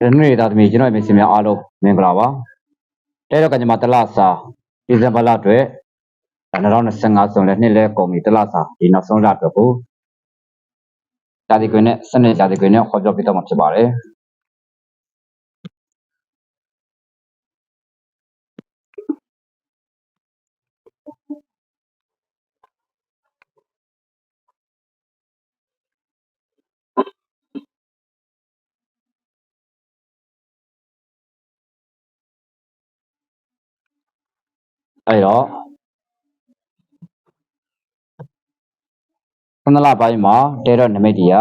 ဒီနေ့သားသမီးကျွန်တော်ရဲ့မင်္ဂလာအားလုံးမင်္ဂလာပါတဲတော့ကညီမတလစာဒီဇင်ဘာလအတွက်2025ဆိုလည်းနှစ်လဲကုန်ပြီတလစာဒီနောက်ဆုံးလအတွက်ကိုဇာတိခွင်နဲ့စနစ်ဇာတိခွင်နဲ့ခေါ်ပြောပြတော့မှာဖြစ်ပါတယ် အဲ့တော့ခဏလပိုင်းမှာတဲတော့နမိတ်တီက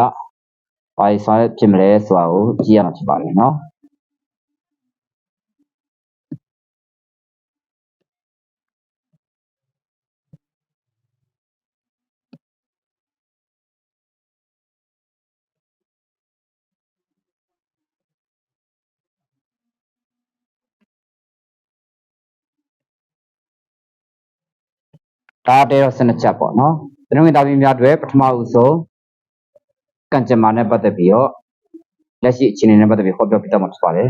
ဘာကြီးဆောင်ရွက်ဖြစ်မလဲဆိုတာကိုကြည့်ရမှာဖြစ်ပါတယ်နော် ဒါတဲတော့စနစ်ချက်ပေါ့နော်။ကျွန်တော်တို့တာပြည်များအတွက်ပထမဦးဆုံးကံကြမ္မာနဲ့ပတ်သက်ပြီးတော့လက်ရှိအခြေအနေနဲ့ပတ်သက်ပြီးဟောပြောပြတော့မှာဖြစ်ပါတယ်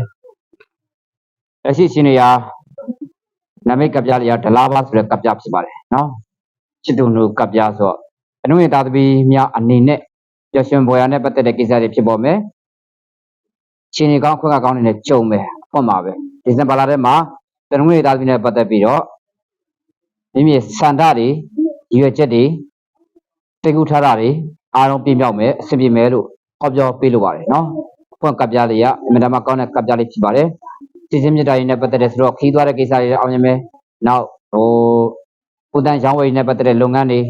။လက်ရှိအခြေအနေဟာနမိတ်ကပ်ပြားလေးကဒလားပါဆိုတဲ့ကပ်ပြားဖြစ်ပါတယ်နော်။ချစ်သူတို့ကပ်ပြားဆိုတော့ကျွန်တော်တို့တာပြည်များအနေနဲ့ပျော်ရွှင်ပွဲရနဲ့ပတ်သက်တဲ့ကိစ္စတွေဖြစ်ပေါ်မယ်။အခြေအနေကောင်းခွင့်ကကောင်းနေနဲ့ကြုံမယ်အဖွင့်ပါပဲ။ဒီဇင်ဘာလထဲမှာကျွန်တော်တို့တာပြည်နဲ့ပတ်သက်ပြီးတော့ မိမိစန္ဒတွေရည်ရွယ်ချက်တွေတိတ်ကူထားတာတွေအားလုံးပြည့်မြောက်မယ်အဆင်ပြေမယ်လို့ဟောပြောပေးလိုပါတယ်နော်အဖွင့်ကပ်ပြားလေးကအင်မတန်မှကောင်းတဲ့ကပ်ပြားလေးဖြစ်ပါတယ်စီစဉ်မြစ်တာတွေနဲ့ပတ်သက်တဲ့ဆိုတော့ခီးသွားတဲ့ကိစ္စတွေလည်းအောင်မြင်မယ်နောက်ဟိုပုဒ်တန်ရောင်းဝယ်နဲ့ပတ်သက်တဲ့လုပ်ငန်းတွေ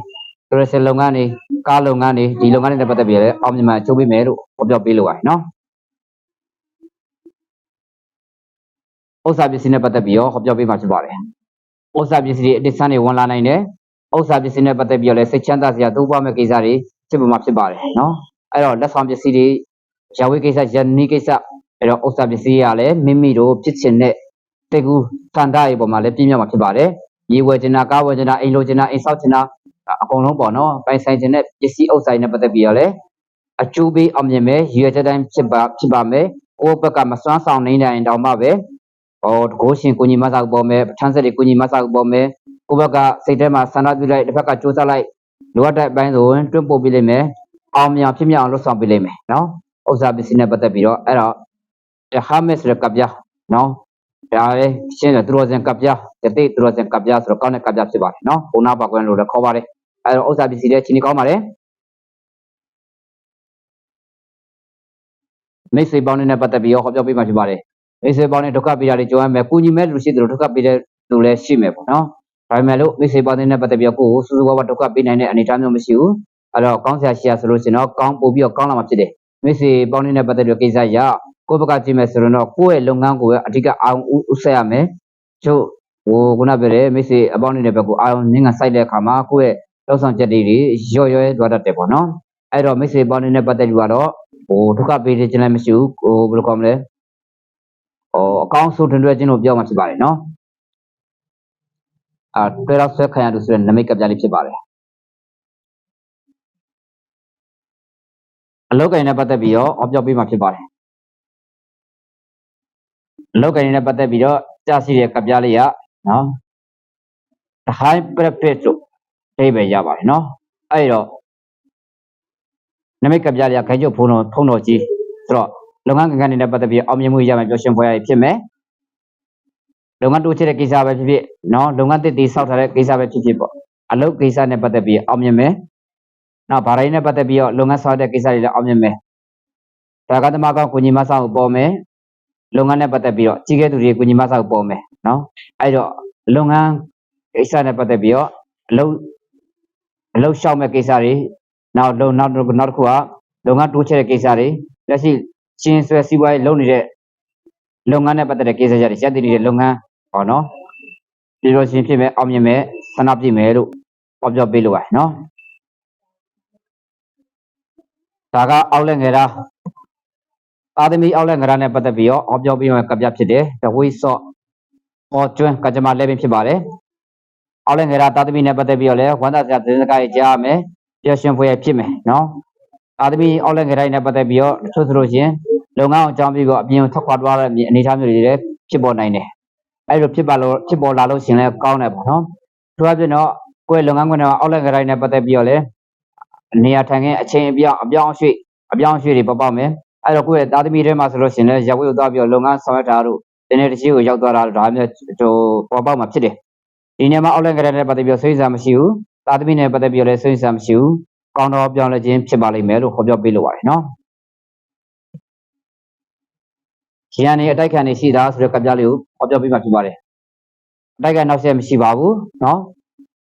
ဒရက်စင်လုပ်ငန်းတွေကားလုပ်ငန်းတွေဒီလုပ်ငန်းတွေနဲ့ပတ်သက်ပြီးလည်းအောင်မြင်မှအကျိုးပေးမယ်လို့ဟောပြောပေးလိုပါတယ်နော်ဥစ္စာပစ္စည်းနဲ့ပတ်သက်ပြီးတော့ဟောပြောပေးမှာဖြစ်ပါတယ် ဥစ္စာပစ္စည်းတွေအတစ်ဆန်းတွေဝင်လာနိုင်တယ်ဥစ္စာပစ္စည်းနဲ့ပတ်သက်ပြီးတော့လည်းစိတ်ချမ်းသာစရာသိုးပွားမဲ့ကိစ္စတွေဖြစ်ပေါ်မှာဖြစ်ပါတယ်နော်အဲ့တော့လက်ဆောင်ပစ္စည်းတွေရဝေးကိစ္စယနီကိစ္စအဲ့တော့ဥစ္စာပစ္စည်းတွေကလည်းမိမိတို့ဖြစ်ချင်တဲ့တေကူစန္ဒတွေပေါ်မှာလည်းပြည့်မြောက်မှာဖြစ်ပါတယ်ရေဝယ်ချင်တာကားဝယ်ချင်တာအိမ်လိုချင်တာအိမ်ဆောက်ချင်တာအကုန်လုံးပေါ့နော်ပိုင်ဆိုင်ချင်တဲ့ပစ္စည်းဥစ္စာတွေနဲ့ပတ်သက်ပြီးတော့လည်းအကျိုးပေးအောင်မြင်မယ်ရည်ရွယ်ချက်တိုင်းဖြစ်ပါဖြစ်ပါမယ်ကိုယ့်ဘက်ကမစွမ်းဆောင်နိုင်တိုင်းတောင်မှပဲ ဟောတကိုးရှင်ကိုကြီးမဆောက်ပေါ်မယ်ပဋ္ဌာန်းဆက်တွေကိုကြီးမဆောက်ပေါ်မယ်ကိုဘက်ကစိတ်ထဲမှာဆန္ဒပြုလိုက်တစ်ဖက်ကကြိုးစားလိုက်လိုအပ်တဲ့အပိုင်းဆိုရင်တွန်းပို့ပေးလိမ့်မယ်အောင်မြင်ဖြစ်မြောက်အောင်လုပ်ဆောင်ပေးလိမ့်မယ်နော်ဥစ္စာပစ္စည်းနဲ့ပတ်သက်ပြီးတော့အဲ့တော့တဟာမက်ဆိုတဲ့ကပ်ပြားနော်ဒါပဲရှင်းတယ်သူတော်စင်ကပ်ပြားတတိသူတော်စင်ကပ်ပြားဆိုတော့ကောင်းတဲ့ကပ်ပြားဖြစ်ပါတယ်နော်ဘုံနာပါကွန်းလို့လည်းခေါ်ပါတယ်အဲ့တော့ဥစ္စာပစ္စည်းတွေချင်းကောင်းပါတယ်မိတ်ဆွေပေါင်းနဲ့ပတ်သက်ပြီးတော့ဟောပြောပေးမှဖြစ်ပါတယ် မိတ်ဆွေပေါင်းနဲ့ဒုက္ခပေးတာတွေကြုံရမယ်။ကုညီမဲ့လူရှိတယ်လို့ဒုက္ခပေးတဲ့လူလည်းရှိမယ်ပေါ့နော်။ဒါပေမဲ့လို့မိတ်ဆွေပေါင်းနဲ့ပတ်သက်ပြီးတော့ကိုယ့်ကိုစူးစူးဝါးဝါဒုက္ခပေးနိုင်တဲ့အနေအထားမျိုးမရှိဘူး။အဲ့တော့ကောင်းဆရာရှိရဆိုလို့ရှိရင်တော့ကောင်းပို့ပြီးတော့ကောင်းလာမှာဖြစ်တယ်။မိတ်ဆွေပေါင်းနဲ့ပတ်သက်ပြီးတော့ကိစ္စရကိုယ့်ဘက်ကကြည့်မယ်ဆိုရင်တော့ကိုယ့်ရဲ့လုပ်ငန်းကိုအဓိကအာရုံဦးဆက်ရမယ်။ကျို့ဟိုခုနပြောတဲ့မိတ်ဆွေအပေါင်းနဲ့ဘက်ကိုအာရုံငင်းငါစိုက်တဲ့အခါမှာကိုယ့်ရဲ့လောက်ဆောင်ချက်တွေရော့ရော့သွားတတ်တယ်ပေါ့နော်။အဲ့တော့မိတ်ဆွေပေါင်းနဲ့ပတ်သက်ပြီးတော့ဟိုဒုက္ခပေးခြင်းလည်းမရှိဘူး။ဟိုဘယ်လိုခေါ်မလဲ။ ဟိုအကောင်းဆုံးတွင်တွဲခြင်းလို့ပြောမှာဖြစ်ပါတယ်နော်အာတွဲတော့ဆွဲခံရလို့ဆိုတဲ့နမိတ်ကပ်ပြားလေးဖြစ်ပါတယ်အလောက်ကင်နဲ့ပတ်သက်ပြီးတော့အပြောပေးမှာဖြစ်ပါတယ်အလောက်ကင်နဲ့ပတ်သက်ပြီးတော့ကြားရှိတဲ့ကပ်ပြားလေးကနော် the high profit လို့အိဗယ်ရပါတယ်နော်အဲ့တော့နမိတ်ကပ်ပြားလေးကခိုင်ကျုပ်ဖုံးတော်ဖုံးတော်ကြီးဆိုတော့ လုပ်ငန်းကံကံတွေနဲ့ပတ်သက်ပြီးအောင်မြင်မှုရမယ်ပျော်ရွှင်ပွဲရဖြစ်မယ်လုပ်ငန်းတိုးချဲ့တဲ့ကိစ္စပဲဖြစ်ဖြစ်နော်လုပ်ငန်းတစ်တည်ဆောက်ထားတဲ့ကိစ္စပဲဖြစ်ဖြစ်ပေါ့အလုပ်ကိစ္စနဲ့ပတ်သက်ပြီးအောင်မြင်မယ်နော်ဗာရိုင်းနဲ့ပတ်သက်ပြီးတော့လုပ်ငန်းဆောက်တဲ့ကိစ္စတွေလည်းအောင်မြင်မယ်ဒါကသမကောင်းကိုကြီးမဆောက်ပေါ်မယ်လုပ်ငန်းနဲ့ပတ်သက်ပြီးတော့ကြီးကဲသူတွေကိုကြီးမဆောက်ပေါ်မယ်နော်အဲ့တော့လုပ်ငန်းကိစ္စနဲ့ပတ်သက်ပြီးတော့အလုပ်အလုပ်ရှောက်မဲ့ကိစ္စတွေနောက်လုံနောက်နောက်တစ်ခုကလုပ်ငန်းတိုးချဲ့တဲ့ကိစ္စတွေလက်ရှိ ရှင်းဆွဲစီးပွားရေးလုပ်နေတဲ့လုပ်ငန်းနဲ့ပတ်သက်တဲ့ကိစ္စတွေရပ်တည်နေတဲ့လုပ်ငန်းဟောနော်ဒီလိုရှင်ဖြစ်မယ်အောင်မြင်မယ်ဆန္ဒပြည့်မယ်လို့ဟောပြောပေးလို့ပါနော်ဒါကအောက်လက်ငယ်တာသာသမီအောက်လက်ငယ်တာနဲ့ပတ်သက်ပြီးတော့ဟောပြောပေးမယ်ကပြဖြစ်တယ်တဝိဆော့ဟောကျွန်းကကြမလဲပင်ဖြစ်ပါတယ်အောက်လက်ငယ်တာသာသမီနဲ့ပတ်သက်ပြီးတော့လည်းဝန္တာစရာသတင်းစကားကြီးကြားရမယ်ပျော်ရွှင်ဖွယ်ဖြစ်မယ်နော် သာသမီအောက်လက်ငယ်တိုင်းနဲ့ပတ်သက်ပြီးတော့တချို့ဆိုလို့ရှင်လုပ်ငန်းအောင်အကြောင်းပြီးတော့အပြင်ကိုထွက်ခွာသွားတဲ့အနေအထားမျိုးတွေလည်းဖြစ်ပေါ်နိုင်တယ်အဲ့လိုဖြစ်ပါလို့ဖြစ်ပေါ်လာလို့ရှရင်လည်းကောင်းတယ်ပေါ့နော်သူအပြင်တော့ကိုယ့်ရဲ့လုပ်ငန်းခွင်တွေမှာအောက်လက်ဂရိုင်းနဲ့ပတ်သက်ပြီးတော့လည်းနေရာထိုင်ခင်းအချိန်အပြောင်းအပြောင်းအရွှေ့အပြောင်းအရွှေ့တွေပေါ်ပေါက်မယ်အဲ့တော့ကိုယ့်ရဲ့သားသမီးတွေမှာဆိုလို့ရှရင်လည်းရပ်ဝေးကိုသွားပြီးတော့လုပ်ငန်းဆောင်ရွက်တာတို့တင်းနေတစ်ချီကိုရောက်သွားတာတို့ဒါမျိုးဟိုပေါ်ပေါက်မှာဖြစ်တယ်ဒီနေရာမှာအောက်လက်ဂရိုင်းနဲ့ပတ်သက်ပြီးတော့ဆွေးနွေးစရာမရှိဘူးသားသမီးနဲ့ပတ်သက်ပြီးတော့လည်းဆွေးနွေးစရာမရှိဘူး ကောင်းသောပြောင်းလဲခြင်းဖြစ်ပါလိမ့်မယ်လို့ခေါ်ပြောပေးလိုပါတယ်နော်ခရံနေအတိုက်ခံနေရှိတာဆိုတဲ့ကပြလေးကိုဟောပြောပေးမှဖြစ်ပါတယ်အတိုက်ခံနောက်ဆက်မရှိပါဘူးနော်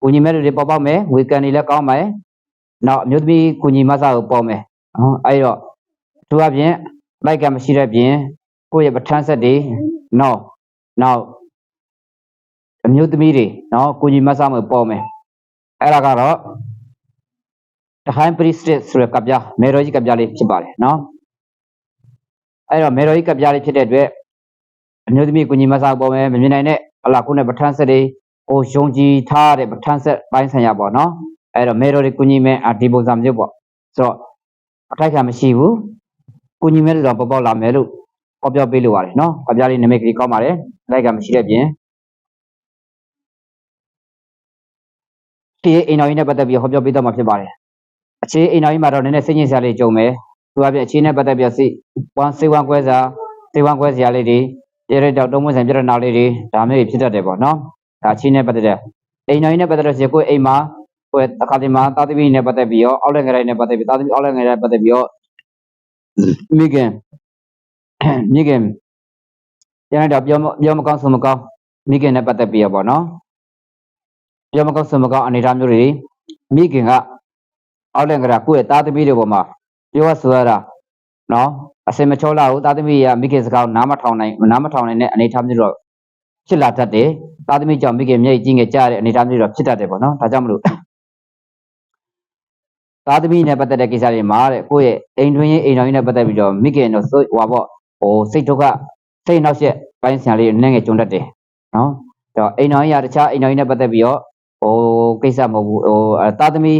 ကုညီမဲ့လူတွေပေါက်ပေါက်မယ်ငွေကန်တွေလည်းကောင်းမယ်နောက်အမျိုးသမီးကုညီမဆကိုပေါက်မယ်နော်အဲ့တော့သူအပြင်အတိုက်ခံမရှိတဲ့ပြင်ကိုယ့်ရဲ့ပဋ္ဌာန်းဆက်တွေနော်နောက်အမျိုးသမီးတွေနော်ကုညီမဆမပေါက်မယ်အဲ့ဒါကတော့ တဟိုင်းပရိစတစ်ဆိုတဲ့ကပြမေရောကြီးကပြလေးဖြစ်ပါတယ်နော်အဲ့တော့မေတော်ကြီးကပြားလေးဖြစ်တဲ့အတွက်အမျိုးသမီးကိုညီမစားပေါ်မယ်မမြင်နိုင်တဲ့အလားခုနဲ့ပဋ္ဌာန်းဆက်တွေဟိုယုံကြည်ထားတဲ့ပဋ္ဌာန်းဆက်ပိုင်းဆိုင်ရာပေါ့နော်အဲ့တော့မေတော်ကြီးကိုညီမဲအဒီပုံစံမျိုးပေါ့ဆိုတော့အထိုက်ခံမရှိဘူးကိုညီမဲလို့တော့ပေါ်ပေါက်လာမယ်လို့ဟောပြောပေးလို့ရတယ်နော်ကပြားလေးနမိတ်ကလေးကောင်းပါတယ်အထိုက်ခံမရှိတဲ့ပြင်ဒီအိမ်တော်ကြီးနဲ့ပတ်သက်ပြီးဟောပြောပေးတော့မှာဖြစ်ပါတယ် အခြေအိမ်တော်ကြီးမှာတော့နည်းနည်းစိတ်ညစ်စရာလေးကြုံမယ်သူအပြင်အခြေနဲ့ပတ်သက်ပြီးစိတ်ဝမ်းစေဝမ်းကွဲစာစေဝမ်းကွဲစရာလေးတွေပြရတော့တုံးမဆန်ပြရနာလေးတွေဒါမျိုးတွေဖြစ်တတ်တယ်ပေါ့နော်ဒါချင်းနဲ့ပတ်သက်တဲ့အိမ်တော်ကြီးနဲ့ပတ်သက်လို့ရှိရင်ကိုယ်အိမ်မှာကိုယ်တစ်ခါတည်းမှာသာသမီနဲ့ပတ်သက်ပြီးရောအောက်လက်ငရိုင်းနဲ့ပတ်သက်ပြီးသာသမီအောက်လက်ငရိုင်းနဲ့ပတ်သက်ပြီးရောမိခင်မိခင်ပြန်တော့ပြောမပြောမကောင်းဆိုမကောင်းမိခင်နဲ့ပတ်သက်ပြီးရောပေါ့နော်ပြောမကောင်းဆိုမကောင်းအနေအထားမျိုးတွေမိခင်က အောက်လက်ငရာကိုယ့်ရဲ့သားသမီးတွေပေါ်မှာပြောရဆိုရတာနော်အစင်မချောလာဘူးသားသမီးကမိခင်စကားကိုနားမထောင်နိုင်နားမထောင်နိုင်တဲ့အနေအထားမျိုးတော့ဖြစ်လာတတ်တယ်သားသမီးကြောင့်မိခင်မျက်ရည်ကြီးငယ်ကြတဲ့အနေအထားမျိုးတော့ဖြစ်တတ်တယ်ပေါ့နော်ဒါကြောင့်မလို့သားသမီးနဲ့ပတ်သက်တဲ့ကိစ္စတွေမှာတဲ့ကိုယ့်ရဲ့အိမ်တွင်းရေးအိမ်တော်ကြီးနဲ့ပတ်သက်ပြီးတော့မိခင်တော့ဆိုဟွာပေါ့ဟိုစိတ်ဒုက္ခစိတ်နောက်ဆက်ပိုင်းဆံလေးနည်းငယ်ကြုံတတ်တယ်နော်ဒါအိမ်တော်ကြီးကတခြားအိမ်တော်ကြီးနဲ့ပတ်သက်ပြီးတော့ဟိုကိစ္စမဟုတ်ဘူးဟိုသားသမီး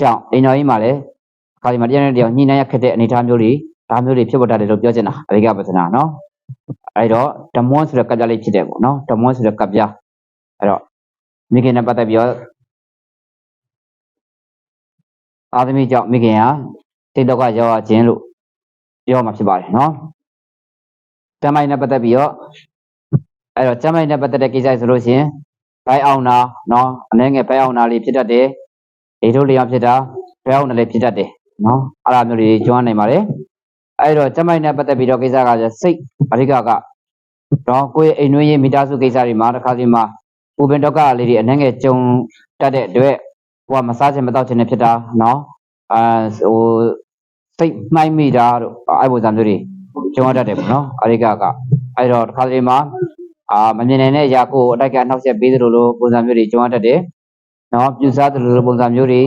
ကြောင့်အိမ်တော်ကြီးမှာလည်းခါဒီမှာတရားနဲ့တရားညှိနှိုင်းရခက်တဲ့အနေအထားမျိုးတွေဒါမျိုးတွေဖြစ်ပေါ်တတ်တယ်လို့ပြောချင်တာအရိကပဒနာနော်အဲ့တော့ဓမ္မွန်းဆိုတဲ့ကပ်ပြားလေးဖြစ်တယ်ပေါ့နော်ဓမ္မွန်းဆိုတဲ့ကပ်ပြားအဲ့တော့မိခင်နဲ့ပတ်သက်ပြီးတော့အာသမီကြောင့်မိခင်ဟာတိတ်တော့ကရောက်ရခြင်းလို့ပြောမှာဖြစ်ပါတယ်နော်ကျမ်းမိုင်းနဲ့ပတ်သက်ပြီးတော့အဲ့တော့ကျမ်းမိုင်းနဲ့ပတ်သက်တဲ့ကိစ္စဆိုလို့ရှိရင်ဘိုင်းအောင်နာနော်အနေငယ်ဘိုင်းအောင်နာလေးဖြစ်တတ်တယ် အေတို့လျောင်ဖြစ်တာဘိုင်းအောင်နာလေးဖြစ်တတ်တယ်နော်အဲ့လိုမျိုးတွေကျွမ်းနိုင်ပါတယ်အဲ့တော့ကျမိုက်နဲ့ပတ်သက်ပြီးတော့ကိစ္စကကျစိတ်အဓိကကတော့ကိုယ့်ရဲ့အိမ်တွင်းရေးမိသားစုကိစ္စတွေမှာတစ်ခါစီမှာပူပင်ဒုက္ခလေးတွေအနှဲငယ်ကြုံတတ်တဲ့အတွက်ကိုကမစားချင်မတော့ချင်နေဖြစ်တာနော်အာဟိုစိတ်မှိုက်မိတာတို့အဲ့ပုံစံမျိုးတွေကြုံရတတ်တယ်ပေါ့နော်အဓိကကအဲ့တော့တစ်ခါစီမှာအာမမြင်နိုင်တဲ့အရာကိုအတိုက်ကအနှောက်အယှက်ပေးသလိုလိုပုံစံမျိုးတွေကြုံရတတ်တယ် နော်ပြူစားသလိုလိုပုံစံမျိုးတွေ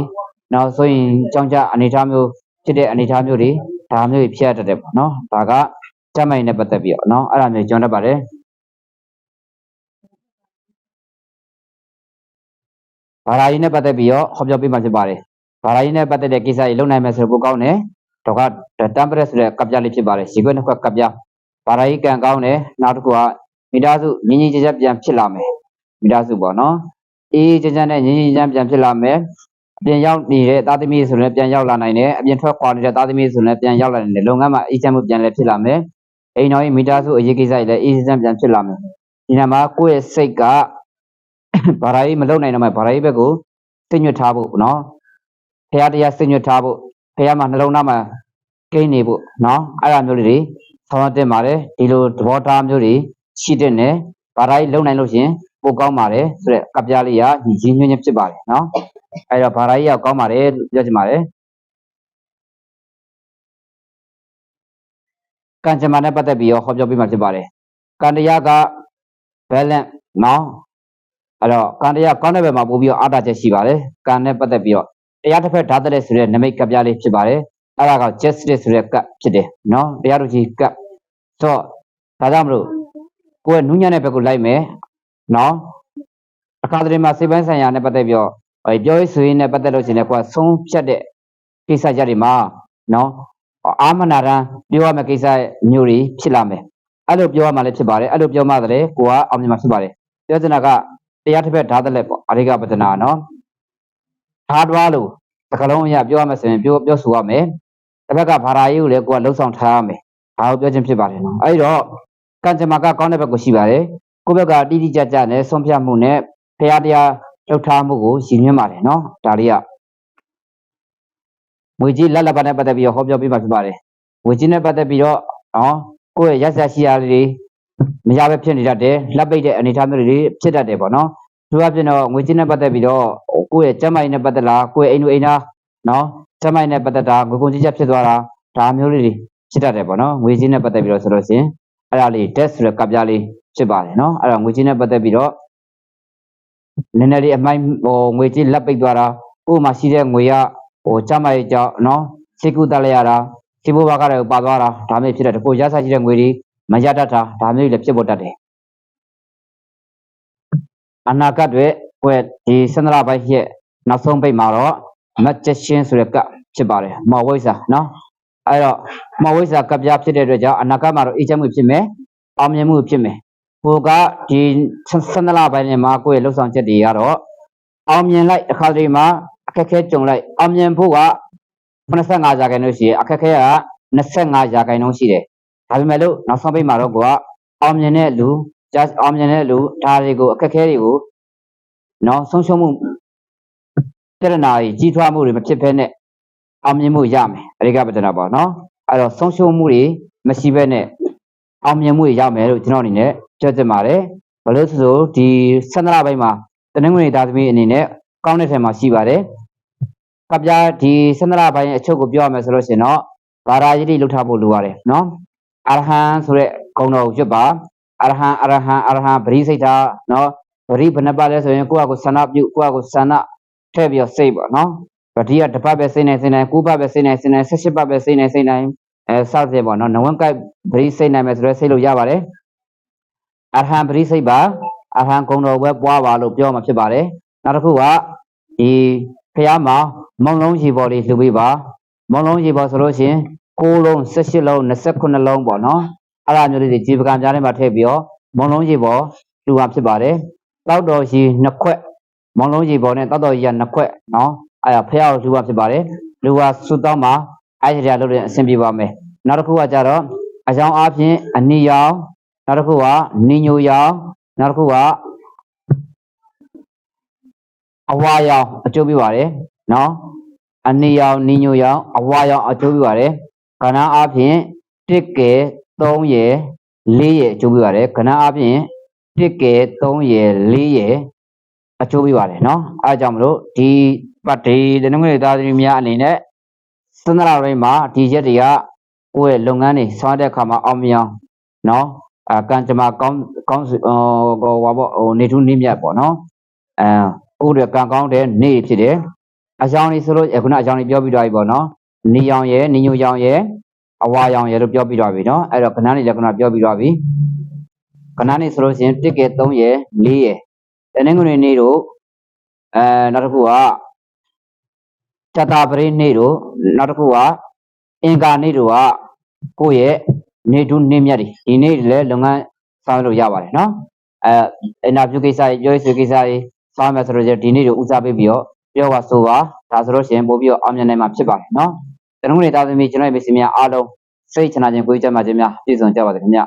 နောက်ဆိုရင်ကြောင်းကြအနေအထားမျိုးဖြစ်တဲ့အနေအထားမျိုးတွေဒါမျိုးကြီးဖြစ်ရတတ်တယ်ပေါ့နော်ဒါကကြမ်းမိုင်နဲ့ပတ်သက်ပြီးတော့နော်အဲ့ဒါမျိုးကျွန်တော်တတ်ပါတယ်ဘာသာရေးနဲ့ပတ်သက်ပြီးတော့ဟောပြောပေးမှဖြစ်ပါတယ်ဘာသာရေးနဲ့ပတ်သက်တဲ့ကိစ္စကြီးလုပ်နိုင်မယ်ဆိုတော့ပိုကောင်းတယ်တော့ကတမ်ပရက်ဆိုတဲ့ကပ်ပြလေးဖြစ်ပါတယ်ရေခွက်နှစ်ခွက်ကပ်ပြဘာသာရေးကံကောင်းတယ်နောက်တစ်ခုကမိသားစုငြင်းငြင်းကြကြပြန်ဖြစ်လာမယ်မိသားစုပေါ့နော် အေးကြကြနဲ့ငြင်းငြင်းကြကြပြန်ဖြစ်လာမယ်အပြင်ရောက်နေတဲ့သားသမီးဆိုရင်ပြန်ရောက်လာနိုင်တယ်အပြင်ထွက်ခွာနေတဲ့သားသမီးဆိုရင်ပြန်ရောက်လာနိုင်တယ်လုပ်ငန်းမှာအေးချမ်းမှုပြန်လည်းဖြစ်လာမယ်အိမ်တော်ရဲ့မိသားစုအရေးကိစ္စတွေလည်းအေးချမ်းပြန်ဖြစ်လာမယ်ဒီနေ့မှာကိုယ့်ရဲ့စိတ်ကဘာသာရေးမလုပ်နိုင်တော့မှဘာသာရေးဘက်ကိုစိတ်ညွတ်ထားဖို့နော်ဖရာတရားစိတ်ညွတ်ထားဖို့ဖရာမှာနှလုံးသားမှာကိန်းနေဖို့နော်အဲ့ဒါမျိုးတွေဆောင်ရွက်တင်ပါတယ်ဒီလိုသဘောထားမျိုးတွေရှိတဲ့နဲ့ဘာသာရေးလုပ်နိုင်လို့ရှင် ပိုကောင်းပါတယ်ဆိုတဲ့ကပ်ပြားလေးကညီချင်းညွှန်းချင်းဖြစ်ပါတယ်နော်အဲ့တော့ဘာသာရေးကကောင်းပါတယ်လို့ပြောချင်ပါတယ်ကံကြမ္မာနဲ့ပတ်သက်ပြီးတော့ဟောပြောပြမှာဖြစ်ပါတယ်ကံတရားက balance နော်အဲ့တော့ကံတရားကောင်းတဲ့ဘက်မှာပို့ပြီးတော့အားတာချက်ရှိပါတယ်ကံနဲ့ပတ်သက်ပြီးတော့တရားတစ်ဖက်ဓာတ်တဲ့ဆိုတဲ့နမိတ်ကပ်ပြားလေးဖြစ်ပါတယ်အဲ့ဒါက justice ဆိုတဲ့ကပ်ဖြစ်တယ်နော်တရားသူကြီးကပ်ဆိုတော့ဒါကြောင့်မလို့ကိုယ်ကနူးညံ့တဲ့ဘက်ကိုလိုက်မယ် နော်အခါတည်းမှာစေပိုင်းဆိုင်ရာနဲ့ပတ်သက်ပြီးတော့ဟိုပြောရေးဆိုရေးနဲ့ပတ်သက်လို့ရှင်လည်းကိုကဆုံးဖြတ်တဲ့ကိစ္စကြတွေမှာနော်အာမနာတမ်းပြောရမယ့်ကိစ္စမျိုးတွေဖြစ်လာမယ်အဲ့လိုပြောရမှလည်းဖြစ်ပါတယ်အဲ့လိုပြောမှလည်းကိုကအောင်မြင်မှာဖြစ်ပါတယ်ပြောချင်တာကတရားတစ်ဖက်ဓာတ်တစ်လက်ပေါ့အရိကပဒနာနော်ဓာတ်တွားလို့သကလုံးအရပြောရမယ်ဆိုရင်ပြောပြောဆိုရမယ်တစ်ဖက်ကဘာသာရေးကိုလည်းကိုကလှုပ်ဆောင်ထားရမယ်ဒါကိုပြောခြင်းဖြစ်ပါတယ်နော်အဲ့တော့ကံကြမ္မာကကောင်းတဲ့ဘက်ကိုရှိပါတယ် ကိုယ့်ဘက်ကတိတိကျကျနဲ့ဆုံးဖြတ်မှုနဲ့တရားတရားလှုပ်ထားမှုကိုရည်ညွှန်းပါတယ်နော်ဒါလေးကငွေကြီးလက်လက်ပါနဲ့ပတ်သက်ပြီးတော့ဟောပြောပေးမှာဖြစ်ပါတယ်ငွေကြီးနဲ့ပတ်သက်ပြီးတော့နော်ကိုယ့်ရဲ့ရက်ဆက်ရှိရာတွေမရပဲဖြစ်နေတတ်တယ်လက်ပိတ်တဲ့အနေအထားမျိုးတွေဖြစ်တတ်တယ်ပေါ့နော်သူကပြင်တော့ငွေကြီးနဲ့ပတ်သက်ပြီးတော့ကိုယ့်ရဲ့ကျန်းမာရေးနဲ့ပတ်သက်လာကိုယ့်ရဲ့အိမ်လူအိမ်သားနော်ကျန်းမာရေးနဲ့ပတ်သက်တာငွေကုန်ကြီးချက်ဖြစ်သွားတာဒါမျိုးလေးတွေဖြစ်တတ်တယ်ပေါ့နော်ငွေကြီးနဲ့ပတ်သက်ပြီးတော့ဆိုလို့ရှိရင်အဲ့ဒါလေး debt ဆိုတဲ့ကပ်ပြားလေး ဖြစ်ပါတယ်နော်အဲ့တော့ငွေကြီးနဲ့ပတ်သက်ပြီးတော့နည်းနည်းလေးအမိုင်းဟိုငွေကြီးလက်ပိတ်သွားတာကိုယ်မှာရှိတဲ့ငွေကဟိုကျန်းမာရေးကြောင့်နော်စိတ်ကူးတက်လိုက်ရတာစိတ်ဘဝကလည်းပါသွားတာဒါမျိုးဖြစ်တဲ့ကိုယ်ရစားရှိတဲ့ငွေတွေမရတတ်တာဒါမျိုးတွေလည်းဖြစ်ပေါ်တတ်တယ်အနာဂတ်တွေကိုယ့်ဒီစန္ဒရာဘိုက်ရဲ့နောက်ဆုံးပိတ်မှာတော့မတ်ချက်ရှင်းဆိုတဲ့ကပ်ဖြစ်ပါတယ်မော်ဝိဇာနော်အဲ့တော့မော်ဝိဇာကပ်ပြားဖြစ်တဲ့အတွက်ကြောင့်အနာဂတ်မှာတော့အေးချမ်းမှုဖြစ်မယ်အောင်မြင်မှုဖြစ်မယ် ကိုကဒီစန္ဒရာဘိုက်နဲ့မှာကိုယ့်ရဲ့လှုပ်ဆောင်ချက်တွေကတော့အောင်မြင်လိုက်တစ်ခါတည်းမှာအခက်အခဲကြုံလိုက်အောင်မြင်ဖို့က85ရာခိုင်နှုန်းရှိတယ်အခက်အခဲက25ရာခိုင်နှုန်းရှိတယ်ဒါပေမဲ့လို့နောက်ဆုံးပိတ်မှာတော့ကိုကအောင်မြင်တဲ့လူကြာအောင်မြင်တဲ့လူဒါတွေကိုအခက်အခဲတွေကိုနော်ဆုံးရှုံးမှုပြဿနာကြီးကြီးထွားမှုတွေမဖြစ်ဘဲနဲ့အောင်မြင်မှုရမယ်အရိကပဒနာပေါ့နော်အဲ့တော့ဆုံးရှုံးမှုတွေမရှိဘဲနဲ့အောင်မြင်မှုတွေရမယ်လို့ကျွန်တော်အနေနဲ့ ပြောချင်ပါတယ်ဘလို့ဆိုဆိုဒီဆန္ဒပိုင်းမှာတနင်္ဂနွေသားသမီးအနေနဲ့ကောင်းတဲ့ထဲမှာရှိပါတယ်ကပြားဒီဆန္ဒပိုင်းရဲ့အချုပ်ကိုပြောရမယ်ဆိုလို့ရှိရင်တော့ဘာသာရေးတွေလှုပ်ထားဖို့လိုရတယ်နော်အရဟံဆိုတဲ့ဂုဏ်တော်ကိုရွတ်ပါအရဟံအရဟံအရဟံပရိစိတ်တာနော်ပရိဘဏ္ဍပါလဲဆိုရင်ကိုယ့်အကိုဆန္ဒပြုကိုယ့်အကိုဆန္ဒထည့်ပြီးတော့စိတ်ပေါ့နော်ပတိကတစ်ပတ်ပဲစိတ်နိုင်စိတ်နိုင်ကိုးပတ်ပဲစိတ်နိုင်စိတ်နိုင်၁၈ပတ်ပဲစိတ်နိုင်စိတ်နိုင်အဲစသဖြင့်ပေါ့နော်နဝံကိုက်ပရိစိတ်နိုင်မယ်ဆိုတော့စိတ်လို့ရပါတယ် အရဟံပရိစိတ်ပါအရဟံဂုဏ်တော်ပဲပွားပါလို့ပြောမှာဖြစ်ပါတယ်နောက်တစ်ခုကဒီဖះမှာမုံလုံးရေပေါ်လေးလှူပေးပါမုံလုံးရေပေါ်ဆိုလို့ရှိရင်6လုံး18လုံး29လုံးပေါ့နော်အဲ့ဒါမျိုးလေးတွေជីပကံကြားထဲမှာထည့်ပြီးတော့မုံလုံးရေပေါ်လှူပါဖြစ်ပါတယ်တောက်တော်ရှိနှစ်ခွက်မောင်လုံးရေပေါ်နဲ့တောက်တော်ကြီးကနှစ်ခွက်နော်အဲ့ဒါဖះကိုလှူပါဖြစ်ပါတယ်လူကစုတောင်းမှာအဲ့ဒီရလို့တဲ့အဆင်ပြေပါမယ်နောက်တစ်ခုကကြတော့အကြောင်းအားဖြင့်အနီရောင် နောက်တစ်ခုကနီညိုရောင်နောက်တစ်ခုကအဝါရောင်အကျိုးပြပါတယ်နော်အနီရောင်နီညိုရောင်အဝါရောင်အကျိုးပြပါတယ်ကဏ္ဍအားဖြင့်1ကဲ3ရယ်4ရယ်အကျိုးပြပါတယ်ကဏ္ဍအားဖြင့်1ကဲ3ရယ်4ရယ်အကျိုးပြပါတယ်နော်အဲဒါကြောင့်မလို့ဒီပတ်ဒီတနင်္ဂနွေသားသမီးများအနေနဲ့သန္တရာရိမှာဒီရက်တွေကကိုယ့်ရဲ့လုပ်ငန်းတွေဆောင်တဲ့အခါမှာအောင်မြင်အောင်နော် အကံကြမ္မာကောင်းကောင်းဟိုဟောပေါ့ဟိုနေထူးနေမြတ်ပေါ့နော်အဲကိုယ့်ရဲ့ကံကောင်းတဲ့နေ့ဖြစ်တယ်အကြောင်းလေးဆိုလို့ခုနအကြောင်းလေးပြောပြီးတော့ပြီပေါ့နော်နေရောင်ရယ်နေညိုရောင်ရယ်အဝါရောင်ရယ်လို့ပြောပြီးတော့ပြီနော်အဲ့တော့ခဏနေလည်းခုနပြောပြီးတော့ပြီခဏနေဆိုလို့ရှိရင်1ကဲ3ရယ်4ရယ်တနင်္ဂနွေနေ့တို့အဲနောက်တစ်ခုကတတာပရိနေ့တို့နောက်တစ်ခုကအင်္ဂါနေ့တို့ကကိုယ့်ရဲ့ နေတူးနေမြတ်တွေဒီနေ့လည်းလုပ်ငန်းဆောင်လို့ရပါတယ်နော်အဲအင်တာဗျူးကိစ္စတွေပြောရေးဆိုကိစ္စတွေဆောင်မယ်ဆိုတော့ဒီနေ့တို့ဦးစားပေးပြီးတော့ပြောပါဆိုပါဒါဆိုလို့ရှိရင်ပို့ပြီးတော့အောင်မြင်နိုင်မှာဖြစ်ပါတယ်နော်တနင်္ဂနွေသားသမီးကျွန်တော်ရဲ့မိတ်ဆွေများအားလုံးစိတ်ချနာခြင်းကိုယ်ကြမှာခြင်းများပြည့်စုံကြပါစေခင်ဗျ